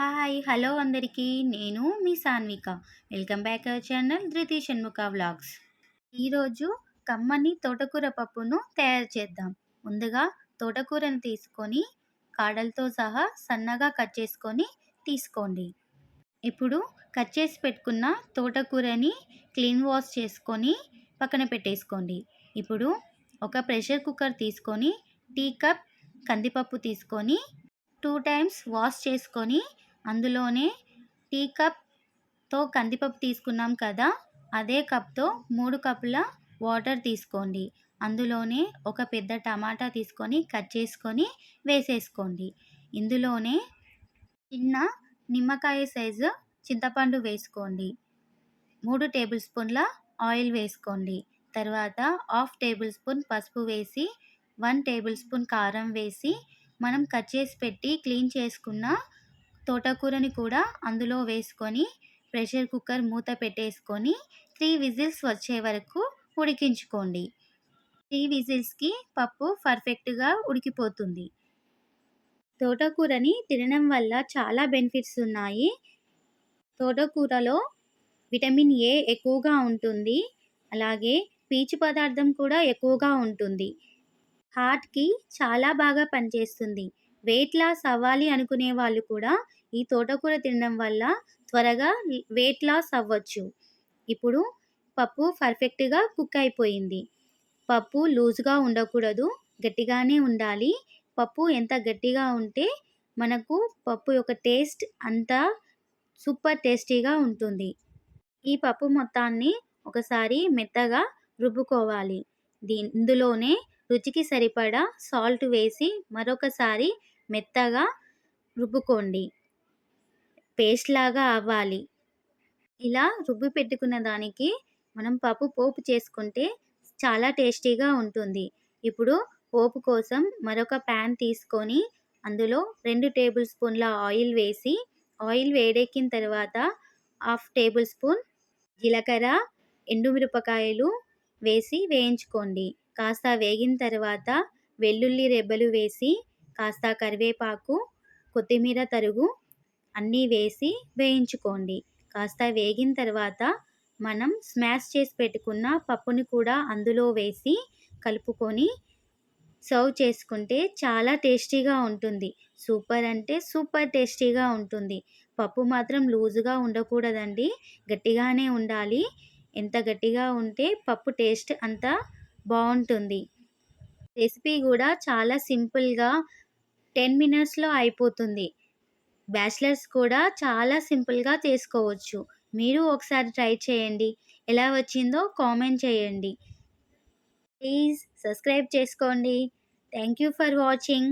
Hi hello అందరికీ. నేను మీ Sanvika. Welcome back our channel Dhruti Shanmukha vlogs. ఈరోజు కమ్మని తోటకూర పప్పును తయారు చేద్దాం. ముందుగా తోటకూరను తీసుకొని కాడలతో సహా సన్నగా కట్ చేసుకొని తీసుకోండి. ఇప్పుడు కట్ చేసి పెట్టుకున్న తోటకూరని క్లీన్ వాష్ చేసుకొని పక్కన పెట్టేసుకోండి. ఇప్పుడు ఒక ప్రెషర్ కుక్కర్ తీసుకొని టీ కప్ కందిపప్పు తీసుకొని టూ టైమ్స్ వాష్ చేసుకొని అందులోనే టీ కప్తో కందిపప్పు తీసుకున్నాం కదా అదే కప్తో మూడు కప్పుల వాటర్ తీసుకోండి. అందులోనే ఒక పెద్ద టమాటా తీసుకొని కట్ చేసుకొని వేసేసుకోండి. ఇందులోనే చిన్న నిమ్మకాయ సైజు చింతపండు వేసుకోండి. మూడు టేబుల్ స్పూన్ల ఆయిల్ వేసుకోండి. తర్వాత హాఫ్ టేబుల్ స్పూన్ పసుపు వేసి వన్ టేబుల్ స్పూన్ కారం వేసి మనం కట్ చేసి పెట్టి క్లీన్ చేసుకున్న తోటకూరని కూడా అందులో వేసుకొని ప్రెషర్ కుక్కర్ మూత పెట్టేసుకొని త్రీ విజిల్స్ వచ్చే వరకు ఉడికించుకోండి. త్రీ విజిల్స్కి పప్పు పర్ఫెక్ట్గా ఉడికిపోతుంది. తోటకూరని తినడం వల్ల చాలా బెనిఫిట్స్ ఉన్నాయి. తోటకూరలో విటమిన్ ఏ ఎక్కువగా ఉంటుంది. అలాగే పీచు పదార్థం కూడా ఎక్కువగా ఉంటుంది. హార్ట్కి చాలా బాగా పనిచేస్తుంది. వెయిట్ లాస్ అవ్వాలి అనుకునే వాళ్ళు కూడా ఈ తోటకూర తినడం వల్ల త్వరగా వెయిట్ లాస్ అవ్వచ్చు. ఇప్పుడు పప్పు పర్ఫెక్ట్గా కుక్ అయిపోయింది. పప్పు లూజ్గా ఉండకూడదు గట్టిగానే ఉండాలి. పప్పు ఎంత గట్టిగా ఉంటే మనకు పప్పు యొక్క టేస్ట్ అంత సూపర్ టేస్టీగా ఉంటుంది. ఈ పప్పు మొత్తాన్ని ఒకసారి మెత్తగా రుబ్బుకోవాలి. దీ ఇందులోనే రుచికి సరిపడా సాల్ట్ వేసి మరొకసారి మెత్తగా రుబ్బుకోండి. పేస్ట్ లాగా అవ్వాలి. ఇలా రుబ్బి పెట్టుకున్న దానికి మనం పప్పు పోపు చేసుకుంటే చాలా టేస్టీగా ఉంటుంది. ఇప్పుడు పోపు కోసం మరొక ప్యాన్ తీసుకొని అందులో రెండు టేబుల్ స్పూన్ల ఆయిల్ వేసి ఆయిల్ వేడెక్కిన తర్వాత హాఫ్ టేబుల్ స్పూన్ జీలకర్ర ఎండుమిరపకాయలు వేసి వేయించుకోండి. కాస్త వేగిన తర్వాత వెల్లుల్లి రెబ్బలు వేసి కాస్త కరివేపాకు కొత్తిమీర తరుగు అన్నీ వేసి వేయించుకోండి. కాస్త వేగిన తర్వాత మనం స్మాష్ చేసి పెట్టుకున్న పప్పుని కూడా అందులో వేసి కలుపుకొని సర్వ్ చేసుకుంటే చాలా టేస్టీగా ఉంటుంది. సూపర్ అంటే సూపర్ టేస్టీగా ఉంటుంది. పప్పు మాత్రం లూజుగా ఉండకూడదండి. గట్టిగానే ఉండాలి. ఎంత గట్టిగా ఉంటే పప్పు టేస్ట్ అంత బాగుంటుంది. రెసిపీ కూడా చాలా సింపుల్గా టెన్ మినిట్స్లో అయిపోతుంది. బ్యాచిలర్స్ కూడా చాలా సింపుల్గా చేసుకోవచ్చు. మీరు ఒకసారి ట్రై చేయండి. ఎలా వచ్చిందో కామెంట్ చేయండి. ప్లీజ్ సబ్స్క్రైబ్ చేసుకోండి. Thank you for watching.